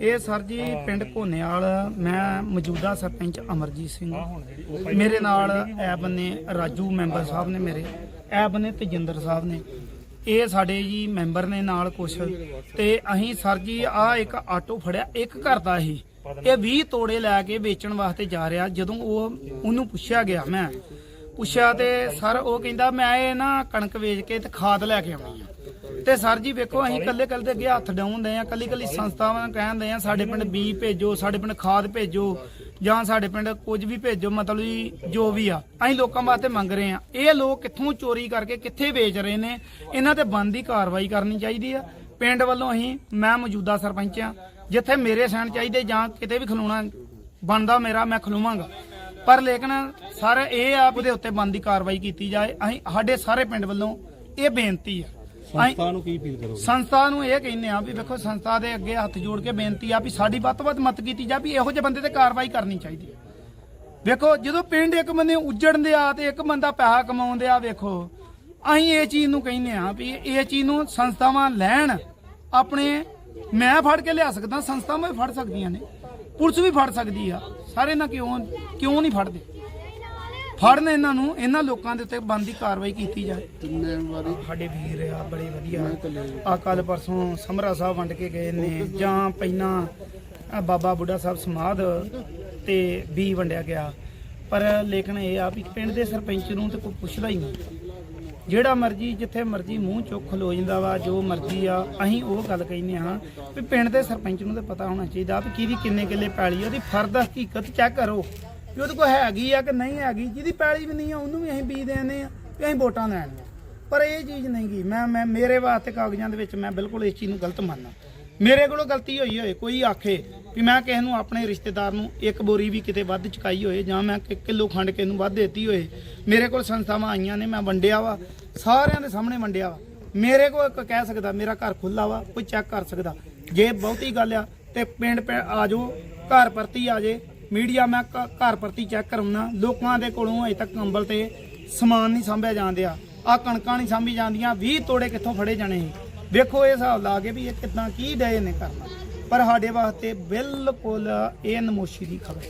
ਇਹ ਸਰ ਜੀ ਪਿੰਡ ਘੋਨੇਵਾਲ ਮੈਂ ਮੌਜੂਦਾ ਸਰਪੰਚ ਅਮਰਜੀਤ ਸਿੰਘ। ਮੇਰੇ ਨਾਲ ਐ ਬੰਨੇ ਰਾਜੂ ਮੈਂਬਰ ਸਾਹਿਬ ਨੇ ਮੇਰੇ ਐ ਬੰਨੇ ਤਜਿੰਦਰ ਸਾਹਿਬ ਨੇ। ਇਹ ਸਾਡੇ ਜੀ ਮੈਂਬਰ ਨੇ ਨਾਲ ਕੁਛ। ਤੇ ਅਸੀਂ ਸਰ ਜੀ ਆ ਇੱਕ ਆਟੋ ਫੜਿਆ ਇੱਕ ਘਰ ਦਾ ਹੀ ਇਹ 20 ਤੋੜੇ ਲੈ ਕੇ ਵੇਚਣ ਵਾਸਤੇ ਜਾ ਰਿਹਾ। ਜਦੋਂ ਉਹ ਉਹਨੂੰ ਪੁੱਛਿਆ ਗਿਆ ਮੈਂ ਪੁੱਛਿਆ ਤੇ ਸਰ ਉਹ ਕਹਿੰਦਾ ਮੈਂ ਇਹ ਨਾ ਕਣਕ ਵੇਚ ਕੇ ਤੇ ਖਾਦ ਲੈ ਕੇ ਆਉਣੀ ਆ। ਤੇ ਸਰ ਜੀ ਵੇਖੋ ਅਸੀਂ ਕੱਲੇ ਕੱਲੇ ਦੇ ਅੱਗੇ ਹੱਥ ਡਾਉਂਦੇ ਆ ਕੱਲੀ ਕੱਲੀ ਸੰਸਥਾਵਾਂ ਨੂੰ ਕਹਿੰਦੇ ਆ ਸਾਡੇ ਪਿੰਡ ਬੀ ਭੇਜੋ ਸਾਡੇ ਪਿੰਡ ਖਾਦ ਭੇਜੋ ਜਾਂ ਸਾਡੇ ਪਿੰਡ ਕੁਝ ਵੀ ਭੇਜੋ ਮਤਲਬ ਵੀ ਜੋ ਵੀ ਆ ਅਸੀਂ ਲੋਕਾਂ ਵਾਸਤੇ ਮੰਗ ਰਹੇ ਆ ਇਹ ਲੋਕ ਕਿੱਥੋਂ ਚੋਰੀ ਕਰਕੇ ਕਿੱਥੇ ਵੇਚ ਰਹੇ ਨੇ ਇਹਨਾਂ ਤੇ ਬੰਦੀ ਕਾਰਵਾਈ ਕਰਨੀ ਚਾਹੀਦੀ ਆ। ਪਿੰਡ ਵੱਲੋਂ ਅਸੀਂ ਮੈਂ ਮੌਜੂਦਾ ਸਰਪੰਚ ਆ ਜਿੱਥੇ ਮੇਰੇ ਸੈਨ ਚਾਹੀਦੇ ਜਾਂ ਕਿਤੇ ਵੀ ਖਲੋਣਾ ਬਣਦਾ ਮੇਰਾ ਮੈਂ ਖਲੋਵਾਂਗਾ। ਪਰ ਲੇਕਿਨ ਸਰ ਇਹ ਆ ਉਹਦੇ ਉੱਤੇ ਬੰਦੀ ਕਾਰਵਾਈ ਕੀਤੀ ਜਾਏ ਅਸੀਂ ਸਾਡੇ ਸਾਰੇ ਪਿੰਡ ਵੱਲੋਂ ਇਹ ਬੇਨਤੀ ਆ। ਸੰਸਥਾ ਨੂੰ ਕੀ ਅਪੀਲ ਕਰੋਗੇ? ਸੰਸਥਾ ਨੂੰ ਇਹ ਕਹਿੰਦੇ ਆ ਵੀ ਵੇਖੋ ਸੰਸਥਾ ਦੇ ਅੱਗੇ ਹੱਥ ਜੋੜ ਕੇ ਬੇਨਤੀ ਆ ਵੀ ਸਾਡੀ ਵੱਧ ਤੋਂ ਵੱਧ ਮਦਦ ਕੀਤੀ ਜਾ ਵੀ ਇਹੋ ਜਿਹੇ ਬੰਦੇ ਤੇ ਕਾਰਵਾਈ ਕਰਨੀ ਚਾਹੀਦੀ ਹੈ। ਵੇਖੋ ਜਦੋਂ ਪਿੰਡ ਇੱਕ ਬੰਦੇ ਉਜੜਨ ਦੇ ਆ ਤੇ ਇੱਕ ਬੰਦਾ ਪੈਸਾ ਕਮਾਉਂਦੇ ਆ ਵੇਖੋ ਅਸੀਂ ਇਹ ਚੀਜ਼ ਨੂੰ ਕਹਿੰਦੇ ਆ ਵੀ ਇਹ ਚੀਜ਼ ਨੂੰ ਸੰਸਥਾਵਾਂ ਲੈਣ ਆਪਣੇ ਮੈਂ ਫੜ ਕੇ ਲਿਆ ਸਕਦਾ ਸੰਸਥਾਵਾਂ ਵੀ ਫੜ ਸਕਦੀਆਂ ਨੇ ਪੁਲਿਸ ਵੀ ਫੜ ਸਕਦੀ ਆ ਸਾਰੇ ਨਾ ਕਿਉਂ ਕਿਉਂ ਨਹੀਂ ਫੜਦੇ? ਫੜਨ ਇਹਨਾਂ ਨੂੰ ਇਹਨਾਂ ਲੋਕਾਂ ਦੇ ਉੱਤੇ ਬੰਦੀ ਕਾਰਵਾਈ ਕੀਤੀ ਜਾਏ। ਵਾਰੀ? ਸਾਡੇ ਵੀਰ ਆ ਬੜੇ ਵਧੀਆ। ਆ। ਕੱਲ ਪਰਸੋਂ ਸਮਰਾ ਸਾਹਿਬ ਵੰਡ ਕੇ ਗਏ ਨੇ ਜਾਂ ਪਹਿਲਾਂ ਬਾਬਾ ਬੁੱਢਾ ਸਾਹਿਬ ਸਮਾਧ ਤੇ ਵੀ ਵੰਡਿਆ ਗਿਆ। ਪਰ ਲੇਕਿਨ ਇਹ ਆ ਵੀ ਪਿੰਡ ਦੇ ਸਰਪੰਚ ਨੂੰ ਤੇ ਕੋਈ ਪੁੱਛਦਾ ਹੀ ਨਹੀਂ। ਜਿਹੜਾ ਮਰਜ਼ੀ ਜਿੱਥੇ ਮਰਜ਼ੀ ਮੂੰਹ ਚੁੱਕ ਖਲੋ ਜਾਂਦਾ ਵਾ ਜੋ ਮਰਜ਼ੀ ਆ ਅਸੀਂ ਉਹ ਗੱਲ ਕਹਿੰਦੇ ਹਾਂ ਵੀ ਪਿੰਡ ਦੇ ਸਰਪੰਚ ਨੂੰ ਤੇ ਪਤਾ ਹੋਣਾ ਚਾਹੀਦਾ ਵੀ ਕਿਹਦੀ ਕਿੰਨੇ ਕਿੱਲੇ ਪੈਲੀ ਉਹਦੀ ਫਰਦ ਹਕੀਕਤ ਚੈੱਕ ਕਰੋ। ਵੀ ਉਹਦੇ ਕੋਲ ਹੈਗੀ ਆ ਕਿ ਨਹੀਂ ਹੈਗੀ, ਜਿਹਦੀ ਪੈਲੀ ਵੀ ਨਹੀਂ ਆ, ਉਹਨੂੰ ਵੀ ਅਸੀਂ ਬੀਜ ਦੇਣੇ ਆ ਵੀ ਅਸੀਂ ਵੋਟਾਂ ਲੈਣੀਆਂ ਪਰ ਇਹ ਚੀਜ਼ ਨਹੀਂ ਗੀ। ਮੈਂ ਮੈਂ ਮੇਰੇ ਵਾਸਤੇ ਕਾਗਜ਼ਾਂ ਦੇ ਵਿੱਚ ਮੈਂ ਬਿਲਕੁਲ ਇਸ ਚੀਜ਼ ਨੂੰ ਗਲਤ ਮੰਨਦਾ। ਮੇਰੇ ਕੋਲੋਂ ਗਲਤੀ ਹੋਈ ਹੋਏ, ਕੋਈ ਆਖੇ ਵੀ ਮੈਂ ਕਿਸੇ ਨੂੰ ਆਪਣੇ ਰਿਸ਼ਤੇਦਾਰ ਨੂੰ ਇੱਕ ਬੋਰੀ ਵੀ ਕਿਤੇ ਵੱਧ ਚੁਕਾਈ ਹੋਏ ਜਾਂ ਮੈਂ ਕਿ- ਕਿਲੋ ਖੰਡ ਕਿਸੇ ਨੂੰ ਵੱਧ ਦਿੱਤੀ ਹੋਏ। ਮੇਰੇ ਕੋਲ ਸੰਸਥਾਵਾਂ ਆਈਆਂ ਨੇ, ਮੈਂ ਵੰਡਿਆ ਵਾ। ਸਾਰਿਆਂ ਦੇ ਸਾਹਮਣੇ ਵੰਡਿਆ ਵਾ। ਮੇਰੇ ਕੋਲ ਇੱਕ ਕਹਿ ਸਕਦਾ, ਮੇਰਾ ਘਰ ਖੁੱਲਾ ਵਾ, ਕੋਈ ਚੈੱਕ ਕਰ ਸਕਦਾ। ਜੇ ਬਹੁਤੀ ਗੱਲ ਆ ਤੇ ਪਿੰਡ ਪਿੰਡ ਆ ਘਰ ਪਰਤੀ ਆ ਜੇ ਮੀਡੀਆ ਮੈਂ ਘਰ ਪ੍ਰਤੀ ਚੈੱਕ ਕਰਾਉਣਾ ਲੋਕਾਂ ਦੇ ਕੋਲੋਂ ਅਜੇ ਤੱਕ ਕੰਬਲ ਤੇ ਸਮਾਨ ਨਹੀਂ ਸਾਂਭਿਆ ਜਾਂਦਿਆ। ਆ ਕਣਕਾਂ ਨਹੀਂ ਸਾਂਭੀ ਜਾਂਦੀਆਂ 20 ਤੋੜੇ ਕਿੱਥੋਂ ਫੜੇ ਜਾਣੇ ਸੀ? ਵੇਖੋ ਇਹ ਹਿਸਾਬ ਲਾ ਕੇ ਵੀ ਇਹ ਕਿਦਾਂ ਕੀ ਡਏ ਨੇ ਕਰਨਾ। ਪਰ ਸਾਡੇ ਵਾਸਤੇ ਬਿਲਕੁਲ ਇਹ ਨਮੋਸ਼ੀ ਦੀ ਖਬਰ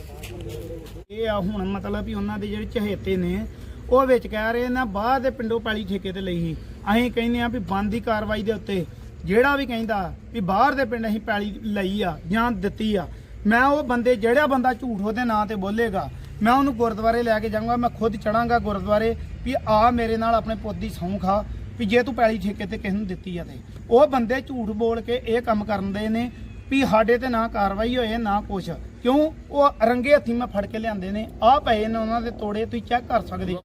ਇਹ ਆ ਹੁਣ ਮਤਲਬ ਵੀ ਉਹਨਾਂ ਦੇ ਜਿਹੜੇ ਚਹੇਤੇ ਨੇ, ਉਹ ਵਿੱਚ ਕਹਿ ਰਹੇ ਨੇ, ਬਾਹਰ ਦੇ ਪਿੰਡੋਂ ਪੈਲੀ ਠੇਕੇ ਤੇ ਲਈ ਸੀ। ਅਸੀਂ ਕਹਿੰਦੇ ਆ ਵੀ ਬੰਦ ਦੀ ਕਾਰਵਾਈ ਦੇ ਉੱਤੇ ਜਿਹੜਾ ਵੀ ਕਹਿੰਦਾ ਵੀ ਬਾਹਰ ਦੇ ਪਿੰਡ ਅਸੀਂ ਪੈਲੀ ਲਈ ਆ ਜਾਂ ਦਿੱਤੀ ਆ ਮੈਂ ਉਹ ਬੰਦੇ, ਜਿਹੜਾ ਬੰਦਾ ਝੂਠ ਉਹਦੇ ਨਾਂ ਤੇ ਬੋਲੇਗਾ, ਮੈਂ ਉਹਨੂੰ ਗੁਰਦੁਆਰੇ ਲੈ ਕੇ ਜਾਊਂਗਾ, ਮੈਂ ਖੁਦ ਚੜਾਂਗਾ ਗੁਰਦੁਆਰੇ ਵੀ ਆ ਮੇਰੇ ਨਾਲ ਆਪਣੇ ਪੁੱਤ ਦੀ ਸਹੁੰ ਖਾ, ਵੀ ਜੇ ਤੂੰ ਪੈਲੀ ਠੇਕੇ ਤੇ ਕਿਸੇ ਨੂੰ ਦਿੱਤੀ ਆ ਤੇ। ਉਹ ਬੰਦੇ ਝੂਠ ਬੋਲ ਕੇ ਇਹ ਕੰਮ ਕਰਦੇ ਨੇ ਵੀ ਸਾਡੇ ਤੇ ਨਾ ਕਾਰਵਾਈ ਹੋਏ, ਨਾ ਕੁਛ। ਕਿਉਂ? ਉਹ ਰੰਗੇ ਹੱਥੀ ਮੈਂ ਫੜ ਕੇ ਲਿਆਂਦੇ ਨੇ। ਆ ਪਏ ਨੇ ਉਹਨਾਂ ਦੇ ਤੋੜੇ, ਤੁਸੀਂ ਚੈੱਕ ਕਰ ਸਕਦੇ ਹੋ।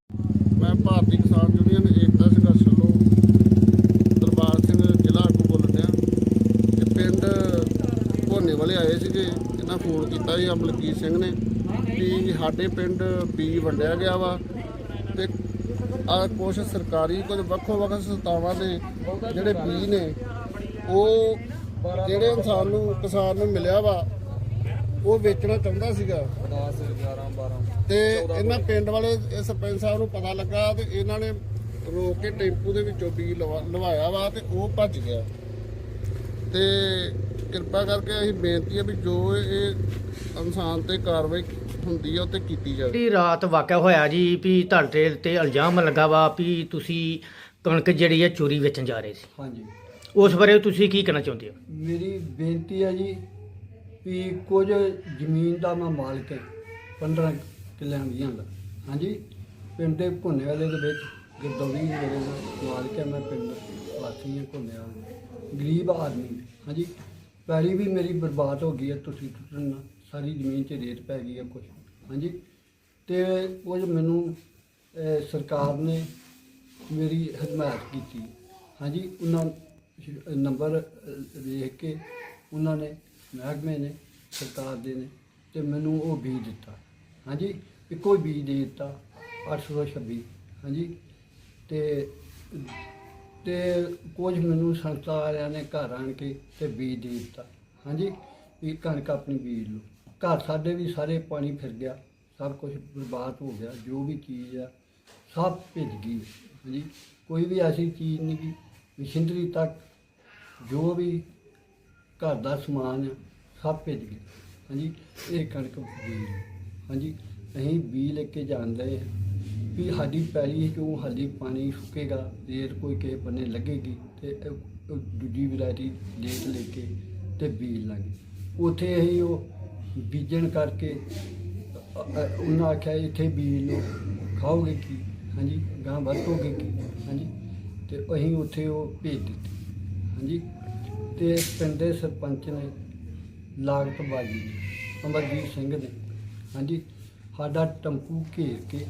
ਮੈਂ ਭਾਰਤੀ ਕਿਸਾਨ ਯੂਨੀਅਨ ਏਕਤਾ ਸੰਘਰਸ਼ ਵੱਲੋਂ ਦਰਬਾਰ ਸਿੰਘ ਜ਼ਿਲ੍ਹਾ ਆਗੂ ਬੋਲਣ ਡਿਆ ਤੇ ਪਿੰਡ ਭੋਨੇ ਵਾਲੇ ਆਏ ਸੀਗੇ ਇਹਨਾਂ ਫੋਨ ਕੀਤਾ ਸੀ ਅਮਲਕੀਤ ਸਿੰਘ ਨੇ ਵੀ ਸਾਡੇ ਪਿੰਡ ਬੀ ਵੰਡਿਆ ਗਿਆ ਵਾ ਤੇ ਆ ਕੁਛ ਸਰਕਾਰੀ ਕੁਝ ਵੱਖੋ ਵੱਖ ਸੰਸਥਾਵਾਂ ਦੇ ਜਿਹੜੇ ਬੀ ਨੇ ਉਹ ਜਿਹੜੇ ਇਨਸਾਨ ਨੂੰ ਕਿਸਾਨ ਨੂੰ ਮਿਲਿਆ ਵਾ ਉਹ ਵੇਚਣਾ ਚਾਹੁੰਦਾ ਸੀਗਾ। 10 11 12 ਤੇ ਇਹਨਾਂ ਪਿੰਡ ਵਾਲੇ ਸਰਪੰਚ ਸਾਹਿਬ ਨੂੰ ਪਤਾ ਲੱਗਾ ਤੇ ਇਹਨਾਂ ਨੇ ਰੋਕ ਕੇ ਟੈਂਪੂ ਦੇ ਵਿੱਚੋਂ ਬੀ ਲਵਾ- ਲਵਾਇਆ ਵਾ ਤੇ ਉਹ ਭੱਜ ਗਿਆ। ਤੇ ਕਿਰਪਾ ਕਰਕੇ ਅਸੀਂ ਬੇਨਤੀ ਹੈ ਵੀ ਜੋ ਇਹ ਇਨਸਾਨ ਤੇ ਕਾਰਵਾਈ ਹੁੰਦੀ ਹੈ ਉਹ ਤੇ ਕੀਤੀ ਜਾਵੇ। ਜਿਹੜੀ ਰਾਤ ਵਾਕਿਆ ਹੋਇਆ ਜੀ ਵੀ ਤੁਹਾਡੇ ਤੇ ਇਲਜ਼ਾਮ ਲੱਗਾ ਵਾ ਵੀ ਤੁਸੀਂ ਕਣਕ ਜਿਹੜੀ ਹੈ ਚੋਰੀ ਵੇਚਣ ਜਾ ਰਹੇ ਸੀ। ਹਾਂਜੀ। ਉਸ ਬਾਰੇ ਤੁਸੀਂ ਕੀ ਕਹਿਣਾ ਚਾਹੁੰਦੇ ਹੋ? ਮੇਰੀ ਬੇਨਤੀ ਹੈ ਜੀ ਵੀ ਕੁਝ ਜ਼ਮੀਨ ਦਾ ਮੈਂ ਮਾਲਕ ਹੈ 15 ਕਿੱਲਿਆਂ ਦੀਆਂ ਦਾ। ਹਾਂਜੀ। ਪਿੰਡ ਦੇ ਭੁੰਨੇ ਵਾਲੇ ਦੇ ਵਿੱਚ ਗਿਰਦੌਰੀ ਮੇਰੇ ਦਾ ਮਾਲਕ ਹੈ ਮੈਂ ਪਿੰਡ ਵਾਸੀ ਹਾਂ ਭੁੰਨੇ ਵਾਲਾ ਗਰੀਬ ਆਦਮੀ। ਹਾਂਜੀ। ਪੈਲੀ ਵੀ ਮੇਰੀ ਬਰਬਾਦ ਹੋ ਗਈ ਹੈ ਤੁਸੀਂ ਟੁੱਟਣ ਨਾਲ। ਸਾਰੀ ਜ਼ਮੀਨ 'ਚ ਰੇਤ ਪੈ ਗਈ ਹੈ ਕੁਝ ਹਾਂਜੀ? ਤੇ ਕੁਝ ਮੈਨੂੰ ਅਹ, ਸਰਕਾਰ ਨੇ ਮੇਰੀ ਹਮਾਇਤ ਕੀਤੀ। ਹਾਂਜੀ? ਉਹਨਾਂ ਸ਼- ਨੰਬਰ ਅਹ, ਦੇਖ ਕੇ ਉਹਨਾਂ ਨੇ ਮਹਿਕਮੇ ਨੇ ਸਰਕਾਰ ਦੇ ਨੇ ਤੇ ਮੈਨੂੰ ਉਹ ਬੀਜ ਦਿੱਤਾ। ਹਾਂਜੀ? ਇੱਕੋ ਹੀ ਬੀਜ ਦੇ ਦਿੱਤਾ 826 ਹਾਂਜੀ? ਤੇ ਤੇ ਕੁਝ ਮੈਨੂੰ ਸੰਸਥਾ ਵਾਲਿਆਂ ਨੇ ਘਰ ਆਣ ਕੇ ਤੇ ਬੀਜ ਦੇ ਦਿੱਤਾ। ਹਾਂਜੀ, ਵੀ ਕਣਕ ਆਪਣੀ ਬੀਜ ਲਓ। ਘਰ ਸਾਡੇ ਵੀ ਸਾਰੇ ਪਾਣੀ ਫਿਰ ਗਿਆ। ਸਭ ਕੁਝ ਬਰਬਾਦ ਹੋ ਗਿਆ। ਜੋ ਵੀ ਚੀਜ਼ ਆ, ਸਭ ਭਿੱਜ ਗਈ। ਹਾਂਜੀ, ਕੋਈ ਵੀ ਐਸੀ ਚੀਜ਼ ਨਹੀਂ ਗੀ। ਮਸ਼ੀਨਰੀ ਤੱਕ ਜੋ ਵੀ ਘਰ ਦਾ ਸਮਾਨ ਆ, ਸਭ ਭਿੱਜ ਗਏ ਹਾਂਜੀ, ਇਹ ਕਣਕ ਬੀਜ ਹਾਂਜੀ, ਅਸੀਂ ਬੀਜ ਲੈ ਕੇ ਜਾਂਦੇ ਵੀ ਸਾਡੀ ਪੈਲੀ ਕਿਉਂ ਹਾਲੀ ਪਾਣੀ ਸੁੱਕੇਗਾ ਰੇਤ ਕੋਈ ਕਿਸੇ ਬੰਨੇ ਲੱਗੇਗੀ ਤੇ ਇਹ- ਉਹ ਦੂਜੀ ਵੈਰਾਈਟੀ ਲੇਟ ਲੈ ਕੇ ਤੇ ਬੀਜ ਲਾਂਗੇ। ਉੱਥੇ ਅਸੀਂ ਉਹ ਬੀਜਣ ਕਰਕੇ, ਅ- ਅ- ਉਹਨਾਂ ਆਖਿਆ ਇੱਥੇ ਬੀਜ ਲਓ, ਖਾਓਗੇ ਕੀ? ਹਾਂਜੀ, ਗਾਂ ਵਰਤੋਗੇ ਕੀ? ਹਾਂਜੀ, ਤੇ ਅਸੀਂ ਉੱਥੇ ਉਹ ਭੇਜ ਦਿੱਤੀ। ਹਾਂਜੀ, ਤੇ ਪਿੰਡ ਦੇ ਸਰਪੰਚ ਨੇ ਲਾਗਤ ਬਾਜੀ ਅਮਰਜੀਤ ਸਿੰਘ ਨੇ ਹਾਂਜੀ, ਸਾਡਾ ਟੰਪੂ ਘੇਰ ਕੇ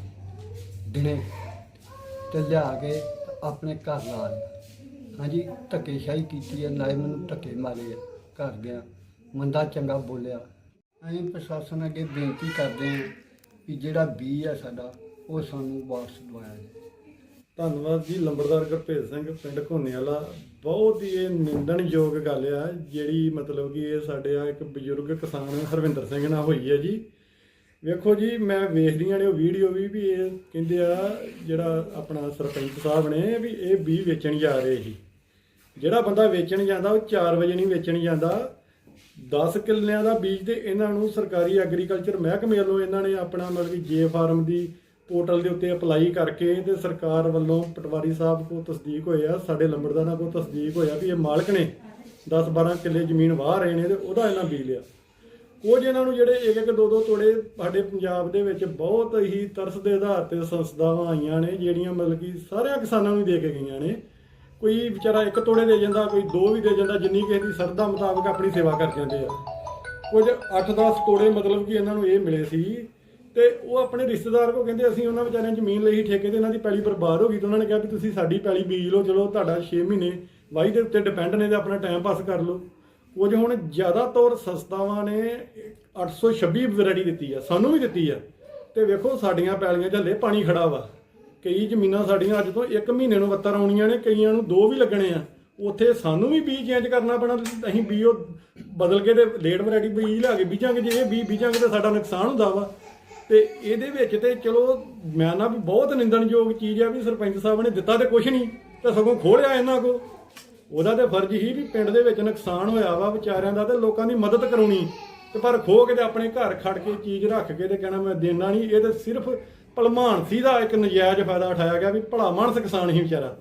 ਦਿਨੇ ਤੇ ਲਿਆ ਕੇ ਆਪਣੇ ਘਰ ਲਾ ਲਿਆ ਹਾਂਜੀ, ਧੱਕੇਸ਼ਾਹੀ ਕੀਤੀ ਹੈ, ਨਾਲੇ ਮੈਨੂੰ ਧੱਕੇ ਮਾਰੇ ਆ, ਘਰ ਗਿਆ। ਮੰਦਾ ਚੰਗਾ ਬੋਲਿਆ। ਅਸੀਂ ਪ੍ਰਸ਼ਾਸਨ ਅੱਗੇ ਬੇਨਤੀ ਕਰਦੇ ਹਾਂ ਕਿ ਜਿਹੜਾ ਬੀ ਹੈ ਸਾਡਾ, ਉਹ ਸਾਨੂੰ ਵਾਪਸ ਦਵਾਇਆ ਜਾਵੇ। ਧੰਨਵਾਦ ਜੀ, ਲੰਬੜਦਾਰ ਗੁਰਭੇਜ ਸਿੰਘ, ਪਿੰਡ ਘੋਨੇ ਵਾਲਾ। ਬਹੁਤ ਹੀ ਇਹ ਨਿੰਦਣਯੋਗ ਗੱਲ ਆ, ਜਿਹੜੀ ਮਤਲਬ ਕਿ ਇਹ ਸਾਡੇ ਆ ਇੱਕ ਬਜ਼ੁਰਗ ਕਿਸਾਨ ਹਰਵਿੰਦਰ ਸਿੰਘ ਨਾਲ ਹੋਈ ਹੈ ਜੀ। ਵੇਖੋ ਜੀ, ਮੈਂ ਵੇਖਦੀਆਂ ਨੇ ਉਹ ਵੀਡੀਓ ਵੀ ਵੀ ਇਹ ਕਹਿੰਦੇ ਆ, ਜਿਹੜਾ ਆਪਣਾ ਸਰਪੰਚ ਸਾਹਿਬ ਨੇ, ਵੀ ਇਹ ਬੀ ਵੇਚਣ ਜਾ ਰਹੇ ਸੀ। ਜਿਹੜਾ ਬੰਦਾ ਵੇਚਣ ਜਾਂਦਾ, ਉਹ 4 ਵਜੇ ਨਹੀਂ ਵੇਚਣ ਜਾਂਦਾ। 10 ਕਿੱਲਿਆਂ ਦਾ ਬੀਜ ਤੇ ਇਹਨਾਂ ਨੂੰ ਸਰਕਾਰੀ ਐਗਰੀਕਲਚਰ ਮਹਿਕਮੇ ਵੱਲੋਂ ਇਹਨਾਂ ਨੇ ਆਪਣਾ ਮਤਲਬ ਕਿ ਜੇ ਫਾਰਮ ਦੀ ਪੋਰਟਲ ਦੇ ਉੱਤੇ ਅਪਲਾਈ ਕਰਕੇ ਤੇ ਸਰਕਾਰ ਵੱਲੋਂ ਪਟਵਾਰੀ ਸਾਹਿਬ ਕੋਲ ਤਸਦੀਕ ਹੋਇਆ ਸਾਡੇ ਲੰਬੜਦਾਰਾਂ ਕੋਲ ਤਸਦੀਕ ਹੋਇਆ ਵੀ ਇਹ ਮਾਲਕ ਨੇ 10 12 ਕਿੱਲੇ ਜ਼ਮੀਨ ਵਾਹ ਰਹੇ ਨੇ ਤੇ ਉਹਦਾ ਇਹਨਾਂ ਬੀਜ ਲਿਆ। ਕੁਝ ਇਹਨਾਂ ਨੂੰ ਜਿਹੜੇ ਇੱਕ ਇੱਕ ਦੋ ਦੋ ਤੋੜੇ ਸਾਡੇ ਪੰਜਾਬ ਦੇ ਵਿੱਚ ਬਹੁਤ ਹੀ ਤਰਸ ਦੇ ਆਧਾਰ ਤੇ ਸੰਸਥਾਵਾਂ ਆਈਆਂ ਨੇ, ਜਿਹੜੀਆਂ ਮਤਲਬ ਕਿ ਸਾਰਿਆਂ ਕਿਸਾਨਾਂ ਨੂੰ ਦੇ ਕੇ ਗਈਆਂ ਨੇ। ਕੋਈ ਵਿਚਾਰਾ ਇੱਕ ਤੋੜੇ ਦੇ ਜਾਂਦਾ, ਕੋਈ ਦੋ ਵੀ ਦੇ ਜਾਂਦਾ, ਜਿੰਨੀ ਕਿਸੇ ਦੀ ਸਰਦਾ ਮੁਤਾਬਕ ਆਪਣੀ ਸੇਵਾ ਕਰ ਜਾਂਦੇ ਆ। ਕੁਝ 8-10 ਤੋੜੇ ਮਤਲਬ ਕਿ ਇਹਨਾਂ ਨੂੰ ਇਹ ਮਿਲੇ ਸੀ ਤੇ ਉਹ ਆਪਣੇ ਰਿਸ਼ਤੇਦਾਰ ਕੋ ਕਹਿੰਦੇ, ਅਸੀਂ ਉਹਨਾਂ ਵਿਚਾਰਿਆਂ ਜ਼ਮੀਨ ਲਈ ਹੀ ਠੇਕੇ ਤੇ ਇਹਨਾਂ ਦੀ ਪੈਲੀ ਬਰਬਾਦ ਹੋ ਗਈ। ਤੇ ਉਹਨਾਂ ਨੇ ਕਿਹਾ ਵੀ ਤੁਸੀਂ ਸਾਡੀ ਪੈਲੀ ਬੀਜ ਲਓ, ਚਲੋ ਤੁਹਾਡਾ 6 ਮਹੀਨੇ ਵਾਹੀ ਦੇ ਉੱਤੇ ਡਿਪੈਂਡ ਨੇ ਤੇ ਆਪਣਾ ਟਾਈਮ ਪਾਸ ਕਰ ਲਓ। ਕੁਝ ਹੁਣ ਜ਼ਿਆਦਾਤਰ ਸੰਸਥਾਵਾਂ ਨੇ 826 ਵੈਰਾਈਟੀ ਦਿੱਤੀ ਆ, ਸਾਨੂੰ ਵੀ ਦਿੱਤੀ ਆ, ਤੇ ਵੇਖੋ ਸਾਡੀਆਂ ਪੈਲੀਆਂ 'ਚ ਹਲੇ ਪਾਣੀ ਖੜਾ ਵਾ। ਕਈ ਜ਼ਮੀਨਾਂ ਸਾਡੀਆਂ ਅੱਜ ਤੋਂ 1 ਮਹੀਨੇ ਨੂੰ ਵੱਤਰ ਆਉਣੀਆਂ ਨੇ, ਕਈਆਂ ਨੂੰ 2 ਵੀ ਲੱਗਣੇ ਆ। ਉੱਥੇ ਸਾਨੂੰ ਵੀ ਬੀਜ ਚੇਂਜ ਕਰਨਾ ਪੈਣਾ, ਅਸੀਂ ਬੀਜ ਉਹ ਬਦਲ ਕੇ ਤੇ ਲੇਟ ਵੈਰਾਈਟੀ ਬੀਜ ਲਿਆ ਕੇ ਬੀਜਾਂਗੇ, ਜੇ ਇਹ ਬੀਜ ਬੀਜਾਂਗੇ ਤਾਂ ਸਾਡਾ ਨੁਕਸਾਨ ਹੁੰਦਾ ਵਾ। ਤੇ ਇਹਦੇ ਵਿੱਚ ਤੇ ਚਲੋ ਮੈਂ ਨਾ ਵੀ ਬਹੁਤ ਨਿੰਦਣਯੋਗ ਚੀਜ਼ ਆ ਵੀ ਸਰਪੰਚ ਸਾਹਿਬ ਨੇ ਦਿੱਤਾ ਤੇ ਕੁਝ ਨਹੀਂ, ਤਾਂ ਸਗੋਂ ਖੋਲਿਆ ਇਹਨਾਂ ਕੋ ਉਹਦਾ ਤੇ ਫਰਜ਼ ਹੀ ਵੀ ਪਿੰਡ ਦੇ ਵਿੱਚ ਨੁਕਸਾਨ ਹੋਇਆ ਵਾ ਵਿਚਾਰਿਆਂ ਦਾ ਤੇ ਲੋਕਾਂ ਦੀ ਮਦਦ ਕਰਾਉਣੀ। ਤੇ ਪਰ ਖੋ ਕੇ ਤੇ ਆਪਣੇ ਘਰ ਖੜ ਕੇ ਚੀਜ਼ ਰੱਖ ਕੇ ਤੇ ਕਹਿਣਾ ਮੈਂ ਦੇਣਾ ਨਹੀਂ, ਇਹ ਤੇ ਸਿਰਫ ਭਲਮਾਨਸੀ ਦਾ ਇੱਕ ਨਜਾਇਜ਼ ਫਾਇਦਾ ਉਠਾਇਆ ਗਿਆ ਵੀ ਭਲਾ ਮਾਨਸ ਕਿਸਾਨ ਹੀ ਵਿਚਾਰਾ।